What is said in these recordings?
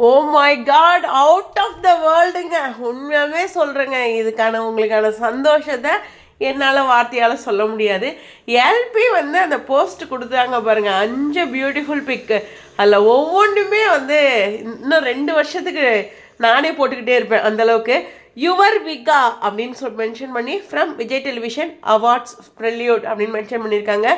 Oh O my god out of the வேர்ல்டுங்க உண்மையாகவே சொல்கிறேங்க இதுக்கான உங்களுக்கான சந்தோஷத்தை என்னால் வார்த்தையால் சொல்ல முடியாது. எல்பி வந்து அந்த போஸ்ட் கொடுத்தாங்க பாருங்கள் அஞ்சு பியூட்டிஃபுல் பிக்கு அதில் ஒவ்வொன்றுமே வந்து இன்னும் ரெண்டு வருஷத்துக்கு நானே போட்டுக்கிட்டே இருப்பேன் அந்தளவுக்கு யுவர் விகா அப்படின்னு சொல்லி மென்ஷன் பண்ணி from Vijay television awards prelude அப்படின்னு மென்ஷன் பண்ணியிருக்காங்க.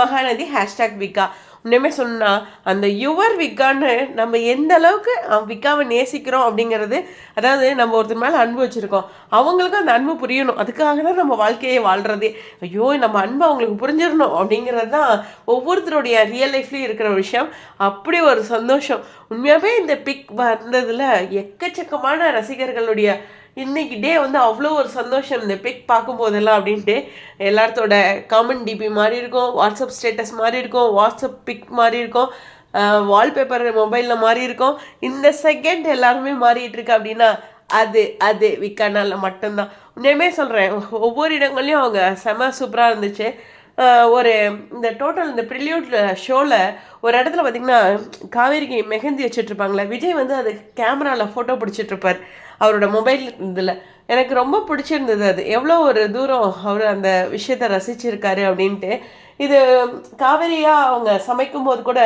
மகாநதி ஹேஷ்டாக் விகா இன்னுமே சொன்னால் அந்த யுவர் விக்கான்னு நம்ம எந்த அளவுக்கு விக்காவை நேசிக்கிறோம் அப்படிங்கிறது அதாவது நம்ம ஒருத்தர் மேலே அன்பு வச்சுருக்கோம். அவங்களுக்கும் அந்த அன்பு புரியணும். அதுக்காக தான் நம்ம வாழ்க்கையை வாழ்கிறதே ஐயோ நம்ம அன்பு அவங்களுக்கு புரிஞ்சிடணும் அப்படிங்கிறது தான் ஒவ்வொருத்தருடைய ரியல் லைஃப்லேயும் இருக்கிற ஒரு விஷயம். அப்படி ஒரு சந்தோஷம். உண்மையாகவே இந்த பிக் வந்ததில் எக்கச்சக்கமான ரசிகர்களுடைய இன்னைக்கு டே வந்து அவ்வளோ ஒரு சந்தோஷம். இந்த பிக் பார்க்கும்போதெல்லாம் அப்படின்ட்டு எல்லாத்தோட காமன் டிபி மாதிரி இருக்கும் வாட்ஸ்அப் ஸ்டேட்டஸ் மாதிரி இருக்கும் வாட்ஸ்அப் பிக் மாதிரி இருக்கும் வால்பேப்பர் மொபைலில் மாறி இருக்கும். இந்த செகண்ட் எல்லாருமே மாறிட்டு இருக்கு அப்படின்னா அது அது விக்கனால மட்டும்தான். உண்மையுமே சொல்கிறேன் ஒவ்வொரு இடங்கள்லையும் அவங்க செம சூப்பராக இருந்துச்சு. ஒரு இந்த டோட்டல் இந்த ப்ரில்யூட் ஷோவில் ஒரு இடத்துல பார்த்தீங்கன்னா காவேரிக்கு மெஹந்தி வச்சுட்ருப்பாங்களே விஜய் வந்து அது கேமராவில் ஃபோட்டோ பிடிச்சிட்ருப்பார் அவரோட மொபைல் இதில். எனக்கு ரொம்ப பிடிச்சிருந்தது அது. எவ்வளோ ஒரு தூரம் அவர் அந்த விஷயத்தை ரசிச்சிருக்காரு அப்படின்ட்டு. இது காவேரியாக அவங்க சமைக்கும்போது கூட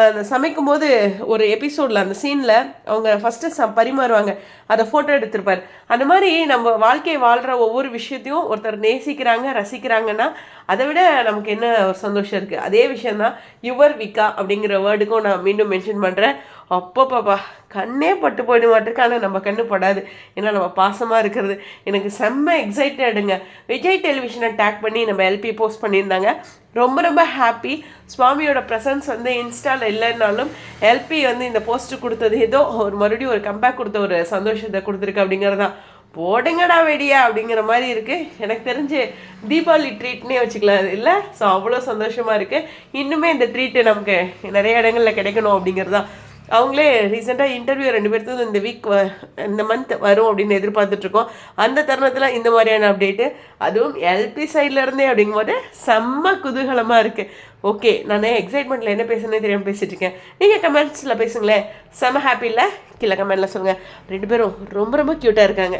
அந்த சமைக்கும்போது ஒரு எபிசோடில் அந்த சீனில் அவங்க ஃபஸ்ட்டு ச பரிமாறுவாங்க. அதை ஃபோட்டோ எடுத்திருப்பார். அந்த மாதிரி நம்ம வாழ்க்கையை வாழ்கிற ஒவ்வொரு விஷயத்தையும் ஒருத்தர் நேசிக்கிறாங்க ரசிக்கிறாங்கன்னா அதை விட நமக்கு என்ன ஒரு சந்தோஷம் இருக்குது அதே விஷயந்தான் யுவர் விக்கா அப்படிங்கிற வேர்டுக்கும் நான் மீண்டும் மென்ஷன் பண்ணுறேன் அப்பப்பப்பா கண்ணே பட்டு போயிட மாட்டிருக்கு. ஆனால் நம்ம கண்ணு படாது. ஏன்னா நம்ம பாசமாக இருக்கிறது. எனக்கு செம்ம எக்ஸைட்டடுங்க விஜய் டெலிவிஷனை டேக் பண்ணி நம்ம எல்பி போஸ்ட் பண்ணியிருந்தாங்க. ரொம்ப ரொம்ப ஹாப்பி சுவாமியோட ப்ரெசன்ஸ் வந்து இன்ஸ்டாவில் இல்லைன்னாலும் எல்பி வந்து இந்த போஸ்ட்டு கொடுத்தது ஏதோ ஒரு மறுபடியும் ஒரு கம்பேக் கொடுத்த ஒரு சந்தோஷத்தை கொடுத்துருக்கு அப்படிங்கிறது தான் போடுங்கடா வெடியா அப்படிங்கிற மாதிரி இருக்குது எனக்கு தெரிஞ்சு தீபாவளி ட்ரீட்னே வச்சுக்கலாம். இல்லை. ஸோ அவ்வளோ சந்தோஷமாக இருக்குது இன்னுமே இந்த ட்ரீட்டு நமக்கு நிறைய இடங்களில் கிடைக்கணும் அப்படிங்கிறது தான் அவங்களே ரீசெண்டாக இன்டர்வியூ ரெண்டு பேர்த்துக்கு இந்த வீக் இந்த மந்த் வரும் அப்படின்னு எதிர்பார்த்துட்ருக்கோம். அந்த தருணத்தில் இந்த மாதிரியான அப்டேட்டு அதுவும் எல்பி சைட்லேருந்தே அப்படிங்கும்போது செம்ம குதூகலமாக இருக்குது ஓகே நான் எக்ஸைட்மெண்ட்டில் என்ன பேசுனே தெரியாமல் பேசிகிட்டு இருக்கேன் நீங்கள் கமெண்ட்ஸில் பேசுங்களேன். செம்ம ஹாப்பி இல்லை கீழே கமெண்ட்டில் சொல்லுங்கள் ரெண்டு பேரும் ரொம்ப ரொம்ப க்யூட்டாக இருக்காங்க.